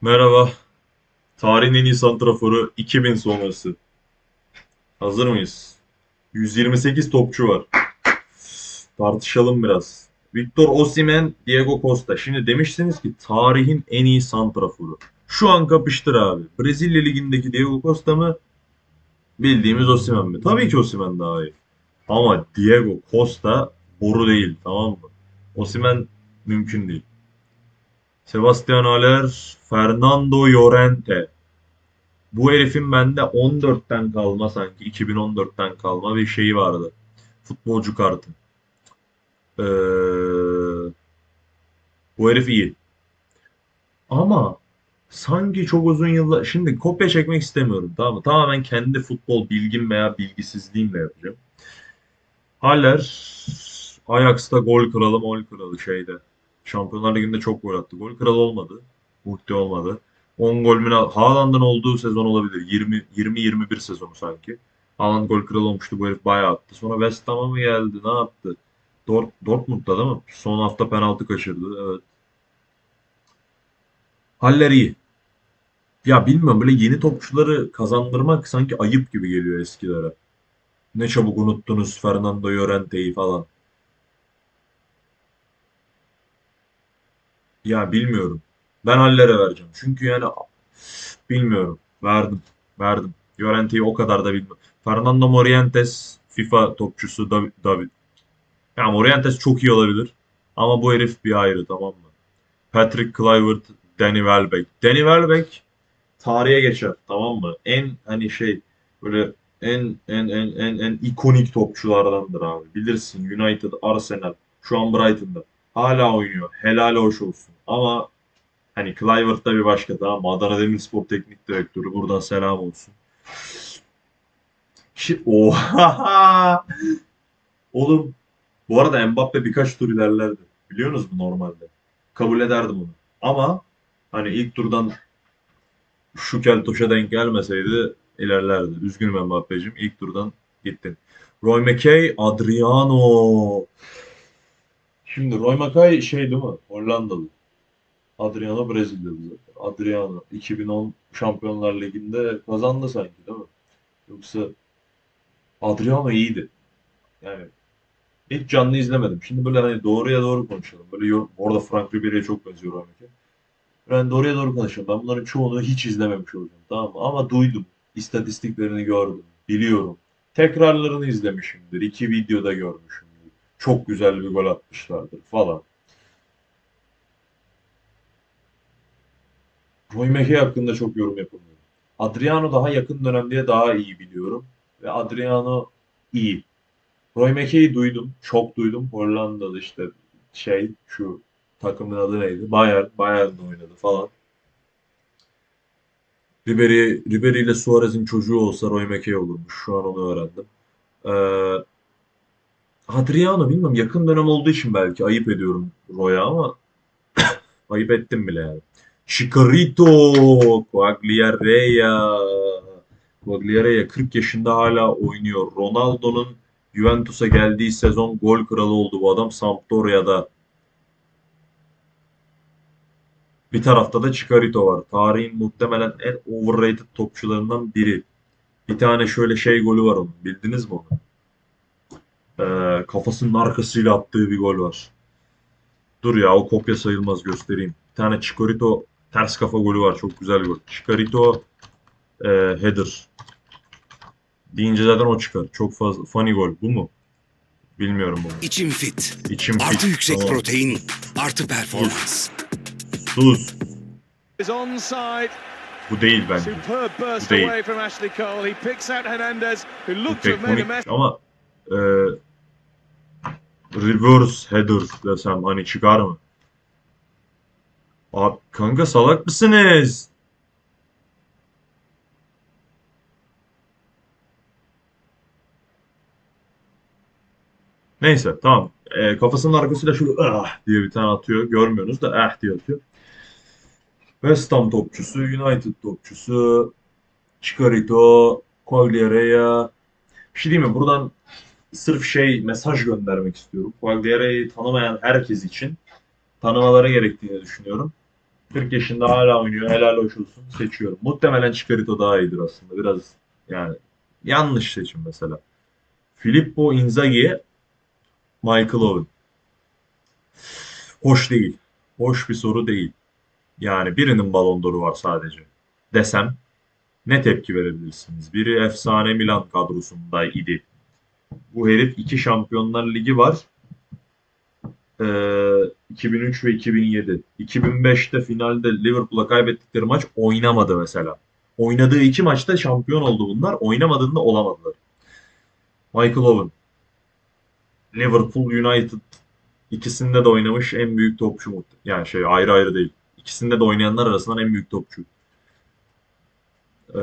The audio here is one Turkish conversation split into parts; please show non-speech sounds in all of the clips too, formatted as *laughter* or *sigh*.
Merhaba. Tarihin en iyi santraforu 2000 sonrası. Hazır mıyız? 128 topçu var. Tartışalım biraz. Victor Osimhen, Diego Costa. Şimdi demiştiniz ki tarihin en iyi santraforu. Şu an kapıştır abi. Brezilya Ligi'ndeki Diego Costa mı? Bildiğimiz Osimhen mi? Tabii ki Osimhen daha iyi. Ama Diego Costa boru değil tamam mı? Osimhen mümkün değil. Sebastian Haller, Fernando Llorente. Bu herifin bende 14'ten kalma sanki 2014'ten kalma bir şeyi vardı. Futbolcu kartı. Ee, bu herif iyi. Ama sanki çok uzun yıllar... Şimdi kopya çekmek istemiyorum tamam mı? Tamamen kendi futbol bilgim veya bilgisizliğimle yapacağım. Haller Ajax'ta gol kralı gol kralı şeyde. Şampiyonlar Ligi'nde çok gol attı. Gol kralı olmadı. Muhte olmadı. 10 gol mü? Haaland'ın olduğu sezon olabilir. 20 20-21 sezonu sanki. Haaland gol kralı olmuştu. Bu herif bayağı attı. Sonra West Ham'a mı geldi? Ne yaptı? Dort Dortmund'da değil mi? Son hafta penaltı kaçırdı. Evet. Haller iyi. Ya bilmiyorum böyle yeni topçuları kazandırmak sanki ayıp gibi geliyor eskilere. Ne çabuk unuttunuz Fernando Llorente'yi falan. Ya bilmiyorum. Ben Haller'e vereceğim. Çünkü yani bilmiyorum. Verdim. Verdim. Llorente'yi o kadar da bilmiyorum. Fernando Morientes FIFA topçusu David. David. Ya Morientes çok iyi olabilir. Ama bu herif bir ayrı tamam mı? Patrick Kluivert, Danny Welbeck. Danny Welbeck tarihe geçer tamam mı? En hani şey böyle en en en en en ikonik topçulardandır abi. Bilirsin United, Arsenal, şu an Brighton'da. Hala oynuyor. Helal hoş olsun. Ama hani Kluivert da bir başka tamam mı? Adana Demirspor Teknik Direktörü. Buradan selam olsun. Şi Oha! Oğlum bu arada Mbappe birkaç tur ilerlerdi. Biliyorsunuz mu normalde? Kabul ederdim onu. Ama hani ilk turdan şu keltoşa denk gelmeseydi ilerlerdi. Üzgünüm Mbappe'cim. İlk turdan gittin. Roy McKay, Adriano. Şimdi Roy McKay şey değil mi? Hollandalı. Adriano Brezilyalı zaten. Adriano 2010 Şampiyonlar Ligi'nde kazandı sanki değil mi? Yoksa Adriano iyiydi. Yani hiç canlı izlemedim. Şimdi böyle hani doğruya doğru konuşalım. Böyle yor- orada Frank Ribery'e çok benziyor Roy McKay. Ben doğruya doğru konuşuyorum. Ben bunların çoğunu hiç izlememiş olacağım. Tamam mı? Ama duydum. İstatistiklerini gördüm. Biliyorum. Tekrarlarını izlemişimdir. İki videoda görmüşümdür. Çok güzel bir gol atmışlardır falan. Roy McKay hakkında çok yorum yapamıyorum. Adriano daha yakın dönemde daha iyi biliyorum. Ve Adriano iyi. Roy McKay'i duydum. Çok duydum. Hollanda'da işte şey şu takımın adı neydi? Bayern. Bayern'de oynadı falan. Ribery, Ribery ile Suarez'in çocuğu olsa Roy McKay olurmuş. Şu an onu öğrendim. Ee, Adriano bilmiyorum yakın dönem olduğu için belki ayıp ediyorum Roy'a ama *coughs* ayıp ettim bile yani. Chicarito, Quagliarella. Quagliarella 40 yaşında hala oynuyor. Ronaldo'nun Juventus'a geldiği sezon gol kralı oldu bu adam Sampdoria'da. Bir tarafta da Chicarito var. Tarihin muhtemelen en overrated topçularından biri. Bir tane şöyle şey golü var onun. Bildiniz mi onu? Ee, kafasının arkasıyla attığı bir gol var. Dur ya o kopya sayılmaz göstereyim. Bir tane Chikorito ters kafa golü var. Çok güzel gol. Chikorito e, header. Deyince zaten o çıkar. Çok fazla. Funny gol. Bu mu? Bilmiyorum bunu. İçim fit. İçim Artı fit. yüksek Tamam. protein, artı performans. Onside. Bu değil bence. Burst Değil. away from Ashley Cole. He picks out Hernandez, who Bu looked to have made a teknik mess. ama e, reverse header desem hani çıkar mı? Abi kanka salak mısınız? Neyse tamam. E, kafasının arkasıyla şöyle ah diye bir tane atıyor. Görmüyorsunuz da ah diye atıyor. West Ham topçusu, United topçusu, Chicarito, Quagliarella. Bir şey diyeyim mi? Buradan sırf şey mesaj göndermek istiyorum. Quagliarella'yı tanımayan herkes için tanımaları gerektiğini düşünüyorum. 40 yaşında hala oynuyor. Helal hoş olsun. Seçiyorum. Muhtemelen Chikarito daha iyidir aslında. Biraz yani yanlış seçim mesela. Filippo Inzaghi, Michael Owen. Hoş değil. Hoş bir soru değil. Yani birinin balon doru var sadece. Desem ne tepki verebilirsiniz? Biri efsane Milan kadrosunda idi. Bu herif iki Şampiyonlar Ligi var. Ee, 2003 ve 2007. 2005'te finalde Liverpool'a kaybettikleri maç oynamadı mesela. Oynadığı iki maçta şampiyon oldu bunlar. Oynamadığında olamadılar. Michael Owen. Liverpool United ikisinde de oynamış en büyük topçu mu? Yani şey ayrı ayrı değil. İkisinde de oynayanlar arasından en büyük topçu. Ee,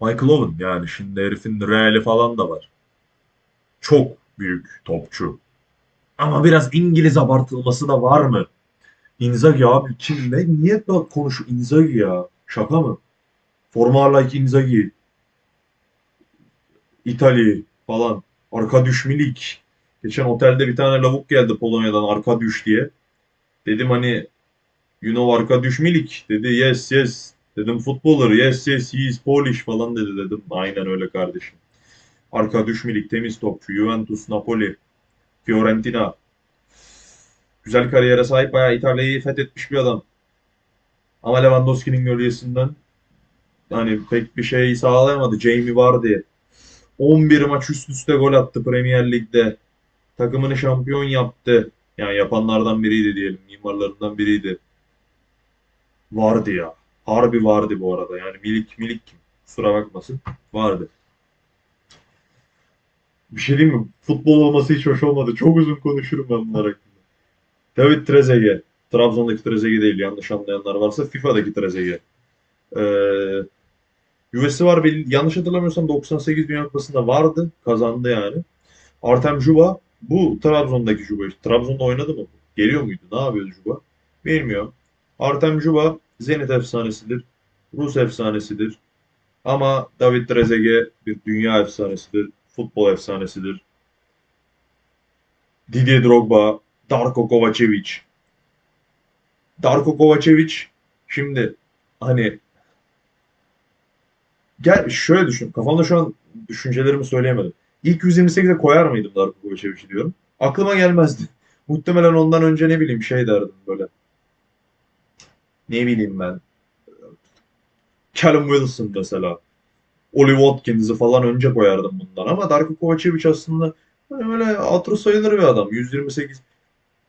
Michael Owen yani şimdi herifin Real'i falan da var. Çok büyük topçu. Ama biraz İngiliz abartılması da var mı? Inzaghi abi kim ne? Niye konuşu Inzaghi ya? Şaka mı? Forma like Inzaghi. İtalya falan. Arkadiusz Milik. Geçen otelde bir tane lavuk geldi Polonya'dan Arkadiusz diye. Dedim hani you know Arkadiusz Milik. Dedi yes yes. Dedim footballer yes yes he is Polish falan dedi dedim. Aynen öyle kardeşim. Arkadiusz Milik temiz topçu. Juventus, Napoli, Fiorentina. Güzel kariyere sahip bayağı İtalya'yı fethetmiş bir adam. Ama Lewandowski'nin gölgesinden hani pek bir şey sağlayamadı. Jamie Vardy 11 maç üst üste gol attı Premier Lig'de. Takımını şampiyon yaptı. Yani yapanlardan biriydi diyelim. Mimarlarından biriydi. Vardı ya. Harbi vardı bu arada. Yani milik milik kim? Kusura bakmasın. Vardı. Bir şey diyeyim mi? Futbol olması hiç hoş olmadı. Çok uzun konuşurum ben bunlar hakkında. David Trezeguet. Trabzon'daki Trezeguet değil. Yanlış anlayanlar varsa FIFA'daki Trezeguet. Ee, US'i var. Yanlış hatırlamıyorsam 98 Dünya Kupası'nda vardı. Kazandı yani. Artem Juba. Bu Trabzon'daki Juba. Trabzon'da oynadı mı? Geliyor muydu? Ne yapıyordu Juba? Bilmiyorum. Artem Juba Zenit efsanesidir. Rus efsanesidir. Ama David Trezeguet bir dünya efsanesidir. Futbol efsanesidir. Didier Drogba, Darko Kovacevic. Darko Kovacevic şimdi hani gel şöyle düşün. Kafamda şu an düşüncelerimi söyleyemedim. İlk 128'e koyar mıydım Darko Kovacevic'i diyorum. Aklıma gelmezdi. *laughs* Muhtemelen ondan önce ne bileyim şey derdim böyle. Ne bileyim ben. Callum Wilson mesela. Oli Watkins'i falan önce koyardım bundan. Ama Darko Kovacevic aslında hani öyle hatırı sayılır bir adam. 128.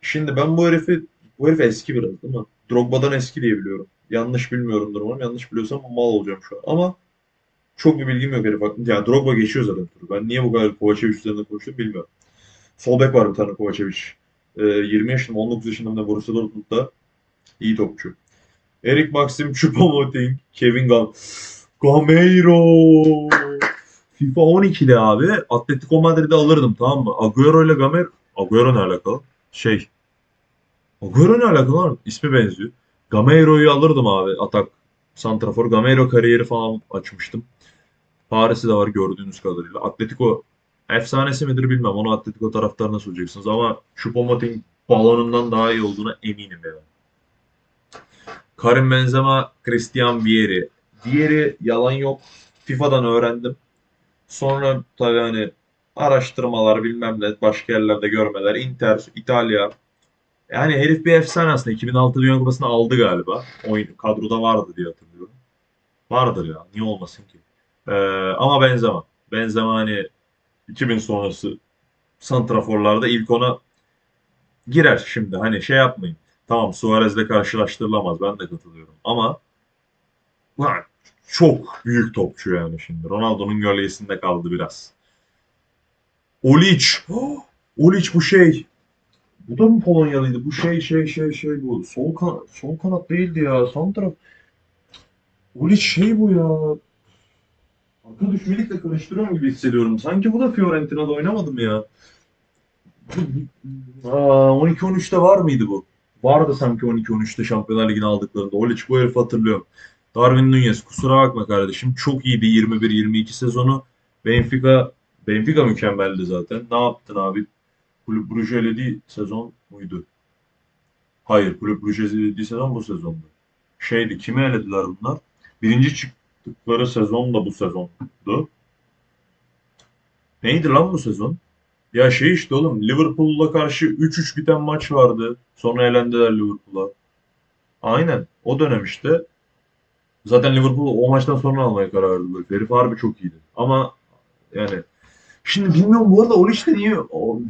Şimdi ben bu herifi bu herif eski biraz değil mi? Drogba'dan eski diye biliyorum. Yanlış bilmiyorumdur umarım. Yanlış biliyorsam mal olacağım şu an. Ama çok bir bilgim yok herif. hakkında. Ya Drogba geçiyor zaten. Ben niye bu kadar Kovacevic üzerinde konuştum bilmiyorum. Sol bek var bir tane Kovacevic. Ee, 20 yaşında 19 yaşında Borussia Dortmund'da iyi topçu. Erik Maxim *laughs* Choupo-Moting, Kevin Gam Gameiro. FIFA 12'de abi Atletico Madrid'i alırdım tamam mı? Agüero ile Gamer Agüero ne alakalı? Şey Agüero ne alakalı lan? İsmi benziyor. Gameiro'yu alırdım abi atak santrafor. Gameiro kariyeri falan açmıştım. Paris'i de var gördüğünüz kadarıyla. Atletico efsanesi midir bilmem. Onu Atletico taraftarına soracaksınız ama Choupo-Moting balonundan daha iyi olduğuna eminim yani. Karim Benzema, Christian Vieri. Diğeri yalan yok. FIFA'dan öğrendim. Sonra tabii hani araştırmalar bilmem ne başka yerlerde görmeler. Inter, İtalya. Yani herif bir efsane aslında. 2006 Dünya Kupası'nı aldı galiba. Oyun kadroda vardı diye hatırlıyorum. Vardır ya. Niye olmasın ki? Ee, ama Benzema. Benzema hani 2000 sonrası santraforlarda ilk ona girer şimdi. Hani şey yapmayın. Tamam Suarez'le karşılaştırılamaz. Ben de katılıyorum. Ama çok büyük topçu yani şimdi. Ronaldo'nun gölgesinde kaldı biraz. Olic. Oh, Olic bu şey. Bu da mı Polonyalıydı? Bu şey şey şey şey bu. Sol, kan sol kanat değildi ya. Sağ taraf. Olic şey bu ya. Arka düşmelikle karıştırıyorum gibi hissediyorum. Sanki bu da Fiorentina'da oynamadı mı ya? Aa, 12-13'te var mıydı bu? Vardı sanki 12-13'te Şampiyonlar Ligi'ni aldıklarında. Olic bu herifi hatırlıyorum. Darwin Nunez kusura bakma kardeşim. Çok iyiydi 21-22 sezonu. Benfica Benfica mükemmeldi zaten. Ne yaptın abi? Kulüp Brugge sezon muydu? Hayır, Kulüp dediği sezon bu sezondu. Şeydi, kimi elediler bunlar? Birinci çıktıkları sezon da bu sezondu. Neydi lan bu sezon? Ya şey işte oğlum, Liverpool'la karşı 3-3 biten maç vardı. Sonra elendiler Liverpool'a. Aynen, o dönem işte. Zaten Liverpool o maçtan sonra almaya karar verdi. Böyle. Herif harbi çok iyiydi. Ama yani şimdi bilmiyorum bu arada o işte niye o,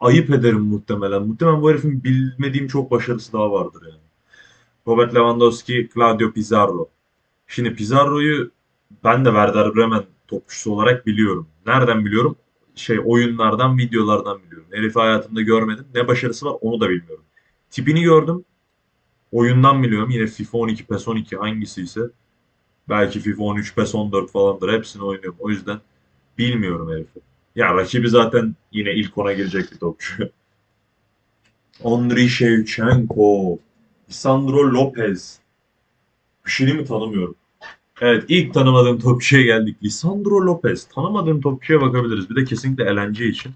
ayıp ederim muhtemelen. Muhtemelen bu herifin bilmediğim çok başarısı daha vardır yani. Robert Lewandowski, Claudio Pizarro. Şimdi Pizarro'yu ben de Werder Bremen topçusu olarak biliyorum. Nereden biliyorum? Şey oyunlardan, videolardan biliyorum. Herifi hayatımda görmedim. Ne başarısı var onu da bilmiyorum. Tipini gördüm. Oyundan biliyorum. Yine FIFA 12, PES 12 hangisi ise. Belki FIFA 13, PES 14 falandır. Hepsini oynuyorum. O yüzden bilmiyorum herifi. Ya rakibi zaten yine ilk ona girecek bir topçu. *laughs* Andriy Shevchenko, Lisandro Lopez. Bir şey mi tanımıyorum. Evet ilk tanımadığım topçuya geldik. Lisandro Lopez. Tanımadığım topçuya bakabiliriz. Bir de kesinlikle elence için.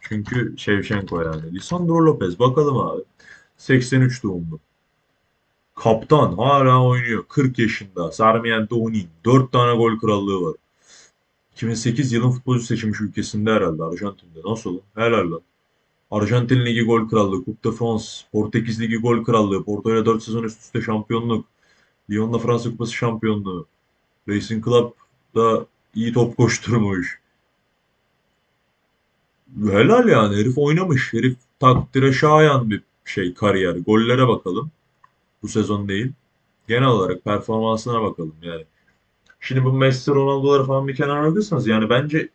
Çünkü Shevchenko yani. Lisandro Lopez bakalım abi. 83 doğumlu. Kaptan hala oynuyor. 40 yaşında. Sarmiento Junín. 4 tane gol krallığı var. 2008 yılın futbolcu seçilmiş ülkesinde herhalde Arjantin'de. Nasıl? Helal lan. Arjantin Ligi gol krallığı, Coupe de France, Portekiz Ligi gol krallığı, Porto ile 4 sezon üst üste şampiyonluk, Lyon'la Fransa Kupası şampiyonluğu, Racing Club'da iyi top koşturmuş. Helal yani herif oynamış. Herif takdire şayan bir şey kariyer. Gollere bakalım. Bu sezon değil. Genel olarak performansına bakalım yani. Şimdi bu Messi, Ronaldo'ları falan bir kenara bırakırsanız yani bence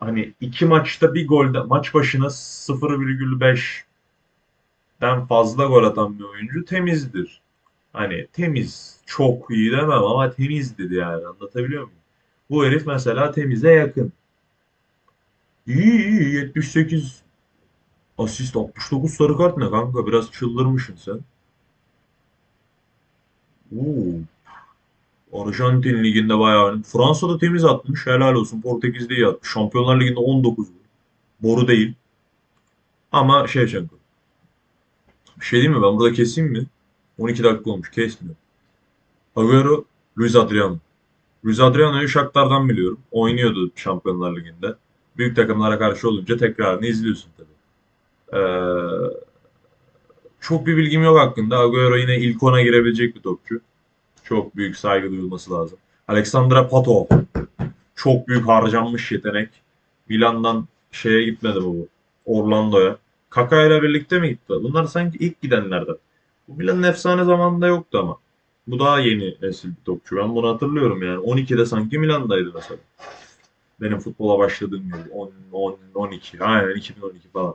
hani iki maçta bir golde maç başına 0,5'den fazla gol atan bir oyuncu temizdir. Hani temiz çok iyi demem ama temizdir yani anlatabiliyor muyum? Bu herif mesela temize yakın. İyi iyi 78 asist 69 sarı kart ne kanka biraz çıldırmışsın sen. Oo, Arjantin Ligi'nde bayağı Fransa'da temiz atmış. Helal olsun. Portekiz'de iyi atmış. Şampiyonlar Ligi'nde 19 gol. Boru değil. Ama Şevçenko. Bir şey diyeyim mi? Ben burada keseyim mi? 12 dakika olmuş. Kesmiyor. Agüero, Luis Adriano. Luis Adriano'yu Shakhtar'dan biliyorum. Oynuyordu Şampiyonlar Ligi'nde. Büyük takımlara karşı olunca tekrarını izliyorsun tabii. Ee, çok bir bilgim yok hakkında. Agüero yine ilk ona girebilecek bir topçu. Çok büyük saygı duyulması lazım. Alexandra Pato. Çok büyük harcanmış yetenek. Milan'dan şeye gitmedi bu. Orlando'ya. Kaka ile birlikte mi gitti? Bunlar sanki ilk gidenlerden. Milan'ın efsane zamanında yoktu ama. Bu daha yeni nesil bir topçu. Ben bunu hatırlıyorum yani. 12'de sanki Milan'daydı mesela. Benim futbola başladığım yıl. 10, 10, 12. Aynen 2012 falan.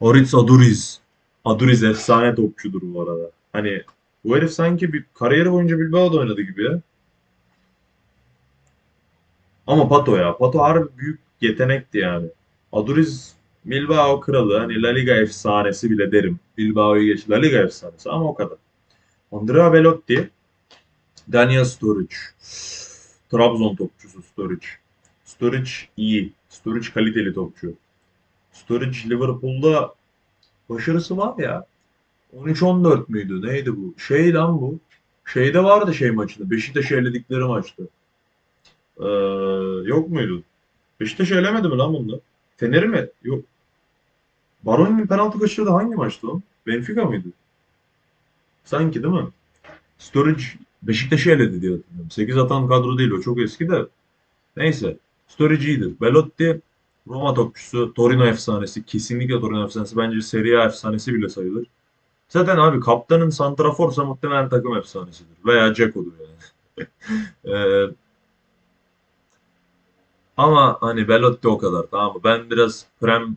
Oritz Aduriz. Aduriz efsane topçudur bu arada. Hani bu herif sanki bir kariyeri boyunca Bilbao'da oynadı gibi. Ama Pato ya. Pato harbi büyük yetenekti yani. Aduriz Bilbao kralı. Hani La Liga efsanesi bile derim. Bilbao'yu geç. La Liga efsanesi ama o kadar. Andrea Belotti. Daniel Sturridge. Trabzon topçusu Sturridge. Sturridge iyi. Sturridge kaliteli topçu. Sturridge Liverpool'da başarısı var ya. 13-14 müydü? Neydi bu? Şey lan bu. Şeyde vardı şey maçında. Beşiktaş'ı eledikleri maçta. Ee, yok muydu? Beşiktaş elemedi mi lan bunda? Fener'i mi? Yok. Baron'un penaltı kaçırdı hangi maçtı o? Benfica mıydı? Sanki değil mi? Sturridge Beşiktaş'ı eledi diye hatırlıyorum. 8 atan kadro değil o çok eski de. Neyse. Sturridge iyidir. Belotti Roma topçusu. Torino efsanesi. Kesinlikle Torino efsanesi. Bence Serie A efsanesi bile sayılır. Zaten abi kaptanın santraforsa muhtemelen takım efsanesidir. Veya Ceko'dur yani. *laughs* Ee, ama hani Belotti o kadar tamam mı? Ben biraz Prem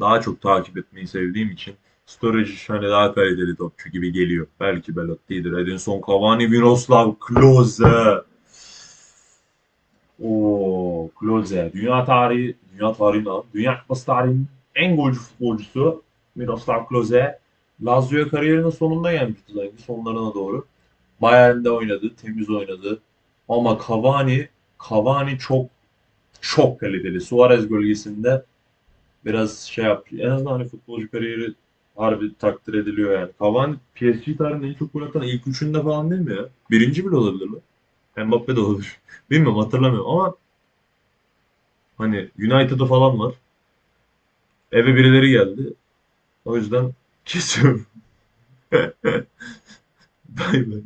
daha çok takip etmeyi sevdiğim için Sturridge hani daha kaliteli topçu gibi geliyor. Belki Belotti'dir. Edinson Cavani, Miroslav Klose. Oo, Klose. Dünya tarihi, dünya tarihi lan. Dünya Kupası tarihinin en golcü futbolcusu Miroslav Klose. Lazio kariyerinin sonunda gelmişti sanki sonlarına doğru. Bayern'de oynadı, temiz oynadı. Ama Cavani, Cavani çok çok kaliteli. Suarez bölgesinde biraz şey yaptı. En azından hani futbolcu kariyeri harbi takdir ediliyor yani. Cavani PSG tarihinde en çok gol atan ilk üçünde falan değil mi ya? Birinci bile olabilir lan. Mbappe de olabilir. *laughs* Bilmiyorum hatırlamıyorum ama hani United'ı falan var. Eve birileri geldi. O yüzden *laughs* kesiyorum. *laughs* Bay bay.